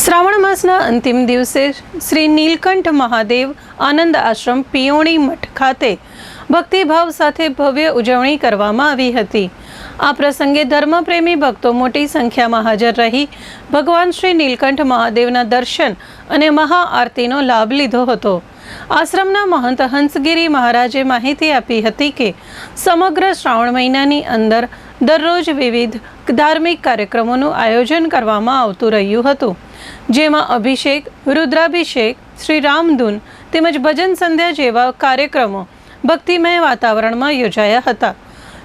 શ્રાવણ માસના અંતિમ દિવસે શ્રી નીલકંઠ મહાદેવ આનંદ આશ્રમ પિયોણી મઠ ખાતે ભક્તિભાવ સાથે ભવ્ય ઉજવણી કરવામાં આવી હતી. આ પ્રસંગે ધર્મપ્રેમી ભક્તો મોટી સંખ્યામાં હાજર રહી ભગવાન શ્રી નીલકંઠ મહાદેવના દર્શન અને મહાઆરતીનો લાભ લીધો હતો. આશ્રમના મહંત હંસગીરી મહારાજે માહિતી આપી હતી કે સમગ્ર શ્રાવણ મહિનાની અંદર દરરોજ વિવિધ ધાર્મિક કાર્યક્રમોનું આયોજન કરવામાં આવતું રહ્યું હતું. જેમાં અભિષેક, રુદ્રાભિષેક, શ્રી રામધૂન તેમજ ભજન સંધ્યા જેવા કાર્યક્રમો ભક્તિમય વાતાવરણમાં યોજાયા હતા.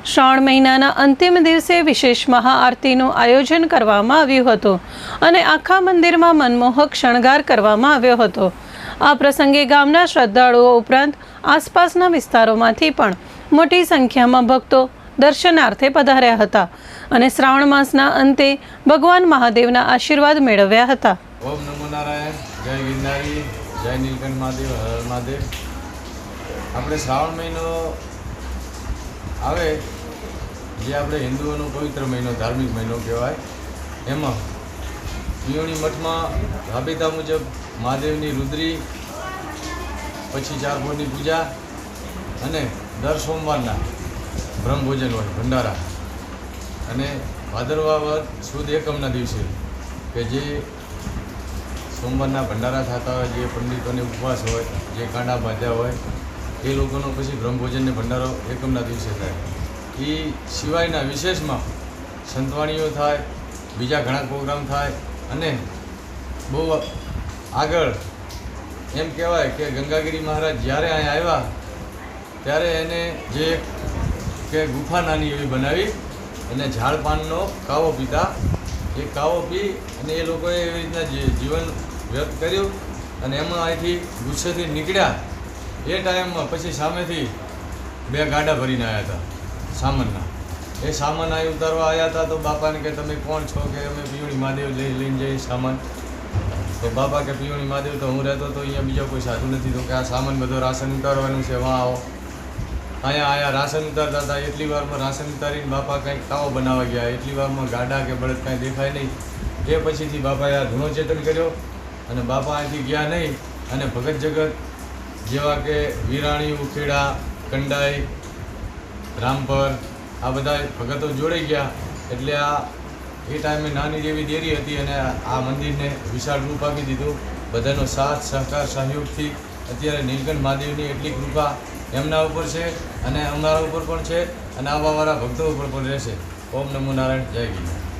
શ્રાવણ મહિનાના અંતિમ દિવસે વિશેષ મહાઆરતીનું આયોજન કરવામાં આવ્યું હતું અને આખા મંદિરમાં મનમોહક શણગાર કરવામાં આવ્યો હતો. આ પ્રસંગે ગામના શ્રદ્ધાળુઓ ઉપરાંત આસપાસના વિસ્તારોમાંથી પણ મોટી સંખ્યામાં ભક્તો દર્શનાર્થે પધાર્યા હતા અને શ્રાવણ માસના અંતે ભગવાન મહાદેવના આશીર્વાદ મેળવ્યા હતા. ઓમ નમો નારાયણ, જય ગિરનારી, જય નીલકંઠ મહાદેવ, હર મહાદેવ. આપણે શ્રાવણ મહિનો આવે, જે આપણે હિન્દુઓનો પવિત્ર મહિનો, ધાર્મિક મહિનો કહેવાય, એમાં પિયોણી મઠમાં રાબેતા મુજબ મહાદેવની રુદ્રી, પછી ચાર ભોરની પૂજા અને દર સોમવારના બ્રહ્મભોજન હોય, ભંડારા. અને ભાદરવા વદ સુદ એકમના દિવસે કે જે સોમવારના ભંડારા થતા હોય, જે પંડિતોને ઉપવાસ હોય, જે કાંડા બાંધ્યા હોય, એ લોકોનો પછી બ્રહ્મભોજનને ભંડારો એકમના દિવસે થાય. એ સિવાયના વિશેષમાં સંતવાણીઓ થાય, બીજા ઘણા પ્રોગ્રામ થાય અને બહુ આગળ એમ કહેવાય કે ગંગાગીરી મહારાજ જ્યારે અહીંયા આવ્યા, ત્યારે એને જે કે ગુફા નાની એવી બનાવી અને ઝાડ પાનનો કાવો પીતા એ કાવો પી અને એ લોકોએ એવી રીતના જીવન વ્યક્ત કર્યું અને એમાં અહીંથી ગુસ્સેથી નીકળ્યા. એ ટાઈમમાં પછી સામેથી બે ગાડા ભરીને આવ્યા હતા, સામાનના. એ સામાન અહીં ઉતારવા આવ્યા હતા તો બાપાને કે, તમે કોણ છો કે? અમે પીવણી મહાદેવ લઈ લઈને જઈએ સામાન. તો બાપા કે પીવણી મહાદેવ તો હું રહેતો તો અહીંયા બીજો કોઈ સાધુ નથી. તો કે આ સામાન બધો રાશન ઉતારવાનું છે, વાં આવો. અહીંયા આયા રાશન ઉતારતા હતા એટલી વારમાં રાશન ઉતારીને બાપા કંઈક તાવો બનાવવા ગયા. એટલી વારમાં ગાડા કે બળદ કાંઈ દેખાય નહીં. એ પછીથી બાપાએ આ ધૂણો ચેતન કર્યો અને બાપા અહીંથી ગયા નહીં. અને ભગત જગત જેવા કે વિરાણી, ઉખેડા, કંડાઈ, રામપર, આ બધા ભગતો જોડાઈ ગયા. એટલે આ એ ટાઈમે નાની જેવી દેરી હતી અને આ મંદિરને વિશાળ રૂપ આપી દીધું. બધાનો સાથ, સહકાર, સહયોગથી અત્યારે નીલકંઠ મહાદેવની એટલી કૃપા એમના ઉપર છે અને અમારા ઉપર પણ છે અને આવવાવાળા ભક્તો ઉપર પણ રહેશે. ઓમ નમો નારાયણ, જય ગીતા